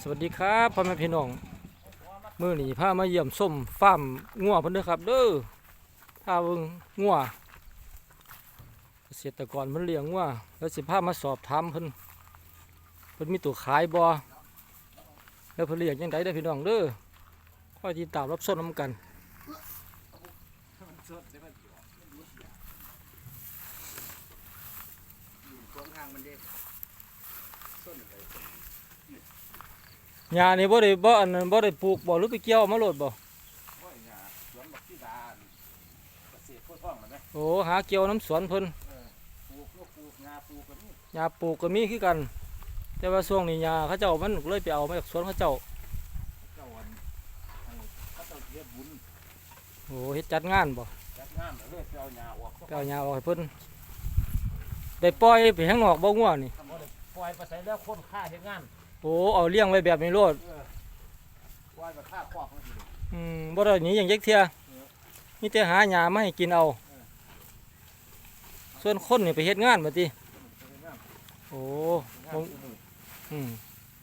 สวัสดีครับพ่อแม่พี่น้องมื้อนี้พามาเยี่ยมส้มฟาร์มงัวเพิ่นเด้อครับ เด้อพาเบิ่งงัวเกษตรกรเพิ่นเลี้ยงงัวแล้วสิพามาสอบถามเพิ่นเพิ่นมีตัวขายบ่แล้วเพิ่นเลี้ยงจังไดเด้อพี่น้องเด้อคอยติดตามรับชมนํกันสวนทางมันเด้ส้นไป หญ้านี่บ่ได้บ่อันนั้นบ่ได้ปลูกบ่หรือไปเกี่ยวเอามาโลดบ่โอ้ยเนี่ยสวนบักที่ดาเกษตรโคตรท้องมันไหมโอ้หาเกี่ยวน้ำสวนเพิ่นปลูกลูกปลูกงาปลูกกันนี่หญ้าปลูกก็มีคือกัน แต่ว่าช่วงนี้หญ้าเขาเจ้ามันเลยไปเอามาจากสวนเขาเจ้าเจ้าวันให้เขาเจ้าเฮ็ดบุญโอ้เฮ็ดจัดงานบ่จัดงานเลยไปเอาหญ้าออกไปเอาหญ้าออกให้เพิ่นได้ปล่อยไปข้างนอกบ่ง่วนี่ทำบ่ได้ปล่อยไปใส่แล้วคนฆ่าเฮ็ดงาน โอ้เอาเลี้ยงไว้แบบนี้โลดเออปล่อยไปฆ่าครอบมันสิอืมบ่ได้หนีอย่างยักเที่ยมีแต่หาหญ้ามาให้กินเอา ส่วนคนนี่ไปเฮ็ดงานบัดนี้เฮ็ดงานโอ้เฮ็ดงานคู่มืออืม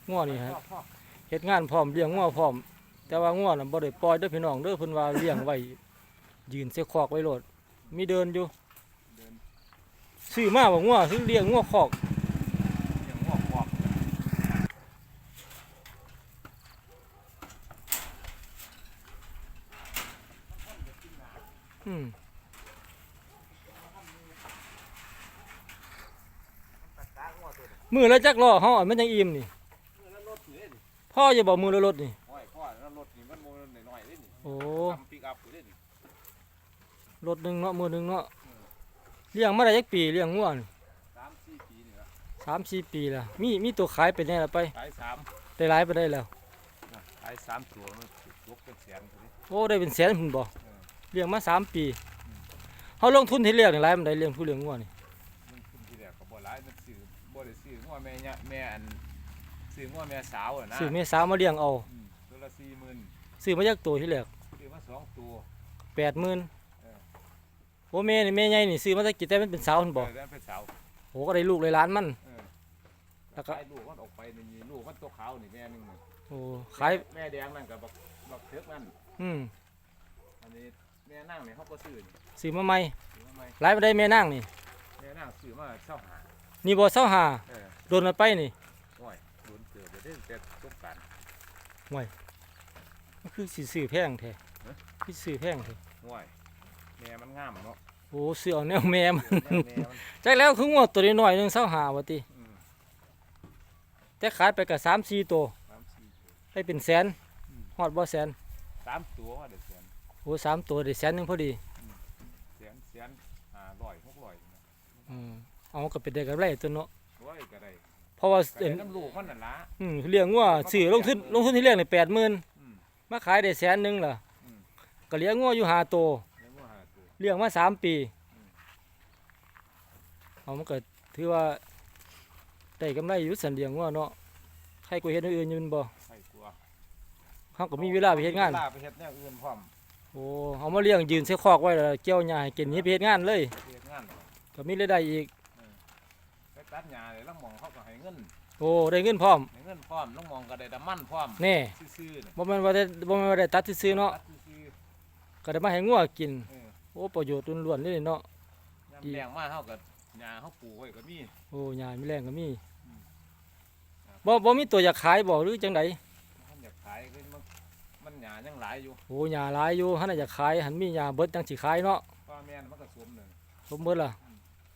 งัวนี่ฮะครอบครอบเฮ็ดงานพร้อมเลี้ยงงัวพร้อม แต่ว่างัวน่ะบ่ได้ปล่อยเด้อพี่น้องเด้อเพิ่นว่าเลี้ยงไว้ยืนเสคอกไว้โลดมีเดินอยู่เดินซื้อมาบ่งัวซื้อเลี้ยงงัวคอก อย่างงอกครอบ อืมตัดตางัวตัวนี้มือละจักล้อเฮาอะมันยังอิ่มนี่เออแล้วรถนี่เด้นี่พ่ออย่าบอกมือละรถนี่โอ้ยพ่อแล้วรถนี่มันโมน้อยๆเด้นี่โอ้ทำปิกอัพอยู่เด้นี่รถหนึงเนาะมือหนึงเนาะเลี้ยงมาได้จักปีเลี้ยงงัวนี่สามสี่ปีนี่ละสามสี่ปีแล้วมีมีตัวขายเป็นแน่ละไปขายสามได้หลายไปได้แล้วน่ะขายสามตัวมันยกเป็นแสนตัวนี้โอ้ได้เป็นแสนพุ่นบ่เออ เลี้ยงมาสามปีเฮาลงทุนที่เลี้ยงนี่หลายมันได้เลี้ยงผู้เลี้ยงงัวนี่มันขึ้นที่แรกก็บ่หลายมันซื้อบ่ได้ซื้องัวแม่ยะแม่อันซื้องัวแม่สาวอะนะซื้อแม่สาวมาเลี้ยงเอาอืมตัวละสี่หมื่นซื้อมาจากตัวที่แรกซื้อมาสองตัว แปดหมื่นเออ โอ้แม่นี่แม่ใหญ่นี่ซื้อมาจากกี่แต่มันเป็นสาวพุ่นบ่เออแล้วเป็นสาวโอ้ก็ได้ลูกเลยล้านมัน เออแล้วก็ ขายลูกมันออกไปนี่ลูกมันตัวขาวนี่แม่หนึงนี่โอ้ขายแม่แดงนั่นกับบักบักเทือกนั่นอืมอันนี้ แม่นั่งนี่เขาก็ซื้อนี่ซื้อมาใหม่ซื้อมาใหม่หลายไปได้แม่นางนี่ แม่นั่งซื้อมาเช่าหานี่บ่เศร้าหาเออโดนมาไปนี่โอ้ยโดนเกิดไปได้แต่ต้นกันมันคือสิซื้อแพงแท้ฮะคือซื้อแพงแท้โอ้ยแม่มันงามเนาะโอ้ซื้อเอาแนวแม่มัน แม่แม่มันจักแล้วคืองวดตัวน้อยๆหนึงเศร้าหาว่าติอืมแต่ขายไปก็3-4ตัวสามสี่ตัวได้เป็นแสนอืมฮอดบ่แสน สามตัวว่าเด็ดแสน โอ้สามตัวได้แสนหนึงพอดีแสนแสนห้าร้อยหกร้อยนะอืมเอาก็เป็นได้กำไรตัวเนาะร้อยก็ได้เพราะว่าก็ได้น้ำลูกมันน่ะละ อืมเลี้ยงงัวซื้อลงทุนลงทุนที่เลี้ยงนี่80,000อืมมาขายได้แสนหนึงล่ะอืม ก็เลี้ยงงัวอยู่ห้าตัวเลี้ยงวัวห้าตัว เลี้ยงมาสามปีอืม เอามันก็ถือว่าได้กำไรอยู่สันเลี้ยงงัวเนาะใครก็เฮ็ดอย่างอื่นอยู่แม่นบ่ใส่ตัวเฮาก็มีเวลาไปเฮ็ดงานวลไปเฮ็ดแนวอื่นพร้อม โอ้เอามาเลี้ยงยืนใส่คอกไว้แล้วเกี่ยวหญ้าให้กินนี่ไปเฮ็ดงานเลยเฮ็ดงานก็มีรายได้อีกไปตัดหญ้าเลยแล้วมองเขาก็ให้เงินโอ้ได้เงินพร้อมให้เงินพร้อมแล้วมองก็ได้น้ำมันพร้อมแน่ซื่อๆน่ะบ่แม่นว่าได้บ่แม่นว่าได้ตัดซื่อๆเนาะตัดซื่อก็ได้มาให้งัวกินๆเออโอ้ประโยชน์ล้วนๆเลยเนาะยามดีแรงมาเฮาก็หญ้าเฮาปลูกไว้ก็มีโอ้หญ้ามีแรงก็มีอืมบ่บ่มีตัวอยากขายบ่หรือจังไดท่านอยากขายก็มัน มันหญ้ายังหลายอยู่โอ้หญ้าหลายอยู่หั่นน่ะอยากขายหันมีหญ้าเบิดจังสิขายเนาะเพราะว่าแม่นมันก็สวมหนึ่งสมเบิดล่ะ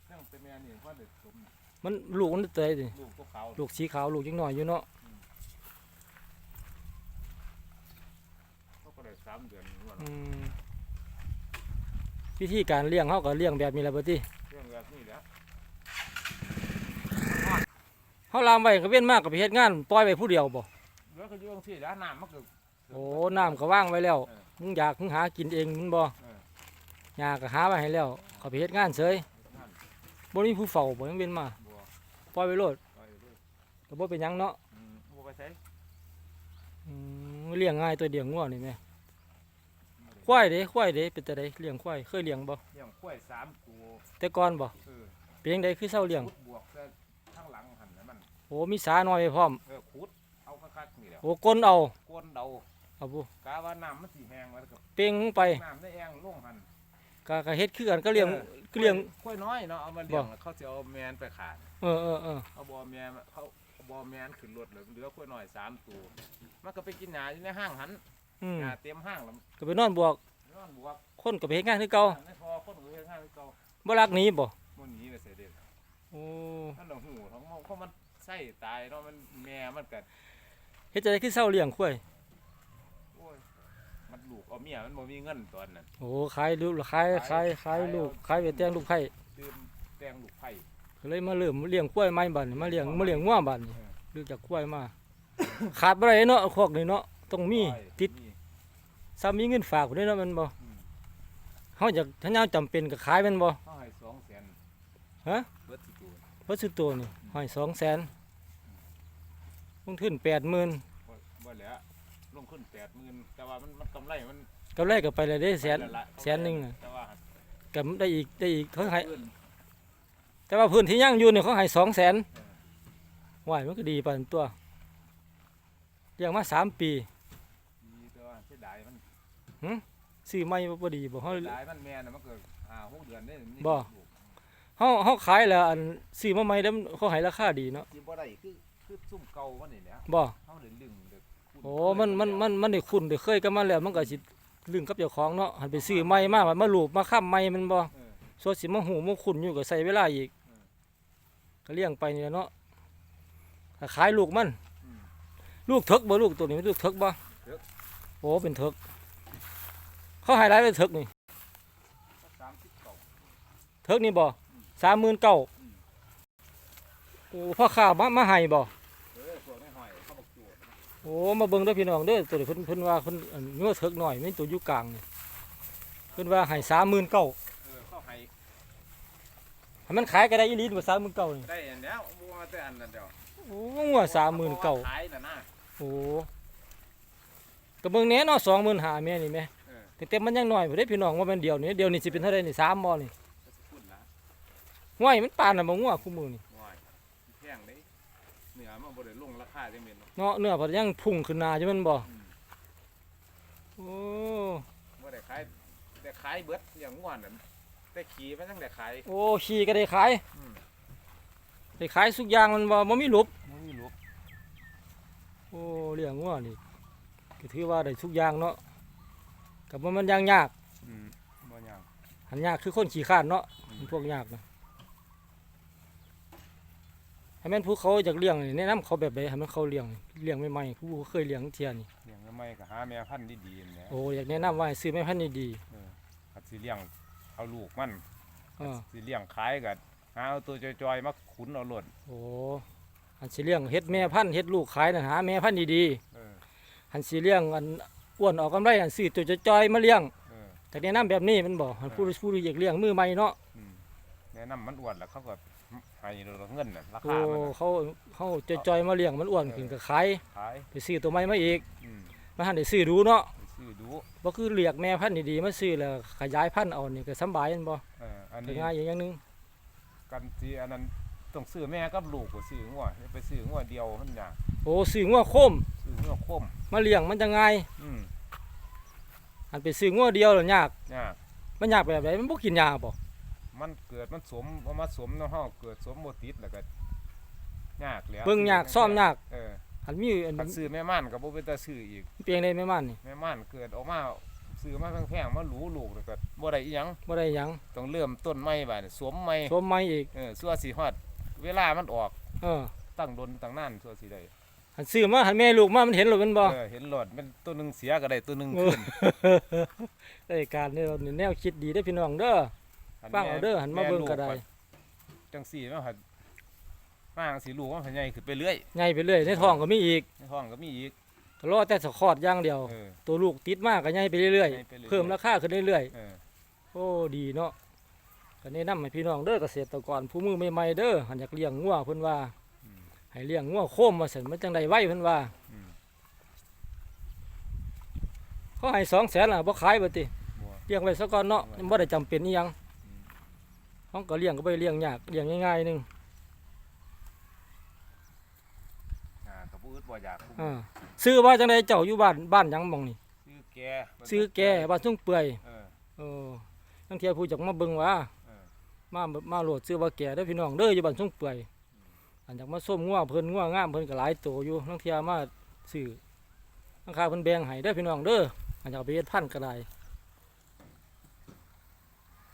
ยังเป็นแม่นี่เพราะเด็กสวมมันลูกมันเตยดิลูกตัวขาวลูกสีขาวลูกยังน้อยอยู่เนาะเขาก็ได้สามเดือนนี่ว่าอืมวิธีการเลี้ยงเฮาก็เลี้ยงแบบนี้แหละบ่ติเรื่องแบบนี้แหละเฮาลามไว้ก็เว้นมากก็ไปเฮ็ดงานปล่อยไว้ผู้เดียวบ่เหลือก็อยู่จังซี่แหล้วน้ำมันก็ โอ้น้ำก็ว่างไว้แล้วเออมึงอยากมึงหากินเองมึงบ่เออหญ้าก็หาไว้ให้แล้วเขาไปเฮ็ดงานเฉยนั่นบ่มีผู้เฝ้าบ่ยังเว้นมาบัวปล่อยไว้โลดไปเลยก็บ่เป็นหยังเนาะอืมบัวไปใช้อืมเลี้ยงง่ายตัวเดียวงัวนี่แหม่ควายเด้ควายเด้เป็นแต่ใดเลี้ยงควายเคยเลี้ยงบ่เลี้ยงกล้วยสามตัวแต่ก่อนบ่เออเป็นจังไดคือเซาเลี้ยงพุดบวกแต่ข้างหลังหันนะมันโอ้มีสาน้อยไปพร้อมเออขุดเอาคักๆนี่แหละโอ้ก้นเอาก้นเดา เอาบุกาว่าน้ำมันสีแห้งแล้วก็เป่งลงไปน้ำได้แห้งลงหันก็ก็เฮ็ดคือกันก็เลี้ยงก็เลี้ยงกล้วยน้อยเนาะเอามาเลี้ยงแล้วเขาจะเอาแมนไปขายเออเออเออเอาบอแมนเขาเอาบอแมนขึ้นรถเหลือเหลือกล้วยน้อยสามตัวมันก็ไปกินหญ้าอยู่ในห้างหันอืมหญ้าเต็มห้างแล้วก็ไปนอนบวกนอนบวกคนก็ไปเฮ็ดงานคือเก่าไม่พอคนอื่นเฮ็ดงานเก่าบ่รักหนี้บ่มันหนีไปเสียเด็ดโอ้มันเอาหูทั้งหมดเพราะมันไส้ตายเนาะมันแม่มันกัดเฮ็ดจังได๋คือเศร้าเลี้ยงควายโอ้ยมัน ลูกเอาเมียมันบ่มีเงินตอนนั้นโอ้ขายลูกขายขายขายลูกขายไปแต่งลูกไผ่ตื่มแตงลูกไผ่ก็เลยมาเริ่มเลี้ยงควายใหม่บัดนี้มาเลี้ยงมาเลี้ยงงัวบัดนี้รู้จักควายมาขาดบ่ได้เนาะคอกนี่เนาะต้องมีร้อยติดมีซ้ำมีเงินฝากพุ่นเด้เนาะแมันบ่อืมเฮาอยากถ้ายามจำเป็นก็ขายแมันบ่เขาให้สองแสนฮะเบิดสิตัววัสดุตัวนี่ให้200,000ลงทุน80,000บ่บ่แล้ว ลงทุนแปดหมื่นแต่ว่ามันมันกำไรมันกำไรก็ไปแล้วเด้แสนไปละละแสนหนึงน่ะ แต่ว่าก็ได้อีกได้อีกเขาให้เพิ่นแต่ว่าพื้นที่ยังอยู่เนี่ยเขาให้200,000ว้ายมันก็ดีปานตัวเลี้ยงมาสามปีมีแต่ว่าเสียดายมันซื้อใหม่บ่บ่ดีบ่เฮา เสียดายมันแม่น่ะมันก็ห้าหกเดือนได้นี่บ่ ลูกเฮาเฮาขายแล้วอันซื้อมาใหม่แล้วเขาให้ราคาดีเนาะสิบ่ได้คือคือซุ่มเก่ามันนี่แหละบ่ เฮาได้ลึงได้คุ้ โอ้มันมันมันมันได้คุ้นได้เคยกันมาแล้วมันก็สิลึงกับเจ้าของเนาะหันไปซื้อใหม่มาบัดมาลูบมาค้ำใหม่มันบ่เออสดสิมาหูมาคุ้นอยู่ก็ใช้เวลาอีกอืมก็เลี้ยงไปนี่แหละเนาะถ้าขายลูกมันอืมลูกเถิกบ่ลูกตัวนี้มันลูกเถิกบ่เถิก โอ้เป็นเถิกเขาให้รายได้เถิกนี่ สามสิบเก่าเถิกนี่บ่สามหมื่นเก้าอืมโอ้พ่อข้ามามาให้บ่ โอ้ มาเบิ่งเด้อพี่น้องเด้อตัวนี้เพิ่นเพิ่นว่าเพิ่นอันเนื้อเถิกหน่อยมีตัวอยู่กลางนี่เพิ่นว่าให้สามหมื่นเก้าเออเขาให้ให้มันขายก็ได้อีหลีบ่สามหมื่นเก้านี่ได้อันแล้วบัวแต่อันนั้นเดียวโอ้งัวสามหมื่นเก้าขายน่ะนะโอ้ก็เบิ่งแหน่เนาะสองหมื่นห้าแม่นี่แม่เออแต่แต่มันยังน้อยบ่ได้พี่น้องว่ามันเดียวนี่เดียวนี่สิเป็นเท่าใดนี่สามบ่นี่ก็สิพูดละห้วยมันปานน่ะบ่งัวคู่มือนี่ห้อยแพงเด้ เนื้อมันบ่ได้ลงราคาจังแม่นเนาะเนาะเนื้อเพิ่นยังพุ่งขึ้นหน้าอยู่แมันบ่อืมโอ้บ่ได้ขายแต่ขายเบิดอย่างง่วนนั่นแต่ขี่มันจังได้ขายโอ้ขี่ก็ได้ขายอืมได้ขายทุกอย่างมันบ่บ่มีหลบบ่มีลูกโอ้เลี้ยงงัวนี่ก็ถือว่าได้ทุกอย่างเนาะกับว่ามันยางยากอืมบ่ยากหันยากคือคนขี้ข้านเนาะอืมมันพวกยากนะให้ แม่นผู้เขาอยากเลี้ยงนี่แนะนำเขาแบบใดให้มันเขาเลี้ยงเลี้ยงใหม่ๆผู้บ่เคยเลี้ยงเที่ยนี่เลี้ยงใหม่ก็หาแม่พันธุ์ดีๆนั่นแหละโอ้อยากแนะนำว่าให้ซื้อแม่พันธุ์ดีเออคัดสิเลี้ยงเอาลูกมันๆเออสิเลี้ยงขายก็หาเอาตัวจอยๆมาขุนเอาโลดโอ้หันสิเลี้ยงเฮ็ดแม่พันธุ์เฮ็ดลูกขายน่ะหาแม่พันธุ์ดีเออๆหันสิเลี้ยงอันอ้วนออกกำไรหันซื้อตัวจ้อยๆมาเลี้ยงเออแต่แนะนำแบบนี้มันบ่หันผู้ผู้ที่อยากเลี้ยงมือใหม่เนาะ อืมแนะนำมันอ้วนแล้วเขาก็ ให้เราเงินน่ะราโอ้คามันน่ะเขาเขาจอยๆมาเลี้ยงมันอ้วนขึ้นก็ขายขายไปซื้อตัวใหม่มาอีกอืมมาหันได้ซื้อดูเนาะไปซื้อดูบ่คือเลียกแม่พันธุ์ดีๆมาซื้อแล้วขยายพันธุ์เอานี่ก็สำบายแม่นบ่เอออันก็นี้ ง่ายอย่างหนึงกันที่อันนั้นต้องซื้อแม่กับลูกก็ซื้องัวอย่าไปซื้องัวเดียวมันยากโอ้ซื้องัวโคมซื้องัวคมมาเลี้ยงมันจะง่ายอืมอันไปซื้องัวเดียวแล้วยากยากมันยากแบบไหนมันบ่กินยาบ่ มันเกิดมันสมเอามาสมเนาะเฮาเกิดสมบ่ติดแล้วก็ยากแล้วเบิ่งยากซ่อมยาก เอออันมีอันคันซื้อแม่ม่านก็บ่เป็นตาซื้ออีกเปียงได้แม่มันนี่แม่ม่านเกิดออกมาซื้อมาแพงๆมาหรูลูกแล้วก็บ่ได้อีหยังบ่ได้หยังต้องเริ่มต้นใหม่บัดนี้สวมใหม่ชมใหม่อีกเออสั่วสิฮอดเวลามันออกเออตั้งดนตั้งนานสั่วสิได้อันซื้อมาหันแม่ลูกมามันเห็นหรอมันบ่เออเห็นหลอดมันตัวหนึงเสียก็ได้ตัวหนึงเออขึ้น ได้การนี่เรานี่แนวคิดดีได้อพี่น้องเด้อหัน ฟังเอาเด้อหันมาเบิ่งก็ได้แลูจังสี่มันหัดมาจังสี่ลูกมันหันใหญ่ขึ้นไปเรื่อยใหญ่ไปเรื่อยในท้องก็มีอีกในห้องก็มีอีกก็รอแต่สะคลอดอย่างเดียวเออตัวลูกติดมากก็ใหญ่ไปเรื่อยใหญ่ไปๆเพิ่มราคาขึ้นเรื่อยๆเออโอ้ดีเนาะก็แนะนำให้พี่น้องเด้อเกษตรกรผู้มือใหม่ๆเด้อหันอยากเลี้ยงงัวเพิ่นว่าอืมให้เลี้ยงงัวโคมมาเสร็จมันจังไดไว้เพิ่นว่าอืมเขาให้200,000ล่ะบ่ขายบ่ติบัวเลี้ยงไว้ซะก่อนเนาะเอาไว้ยังบ่ได้จำเป็นอีหยัง อืมเฮาก็เลี้ยงก็บ่ได้เลี้ยงยากเลี้ยงง่ายๆหนึงบ่อึดบ่อยากอ่าซื้อว่าจังไดเจ้าอยู่บ้านบ้านหยังหมองนี่ซื้อแกซื้อแกบ้านทุ่งเปื่อยเออ เออทั้งเที่ยผู้จักมาเบิ่งว่า เออ มามาโหลดซื้อว่าแกเด้อพี่น้องเด้ออยู่บ้านทุ่งเปื่อยอันจากมาส้มงัวเพิ่นงัวงามเพิ่นก็หลายโตอยู่ทั้งเที่ยมาซื้อทั้งค่าเพิ่นแบ่งให้เด้อพี่น้องเด้ออันจากเอาไปเฮ็ดพันธุ์ก็ได้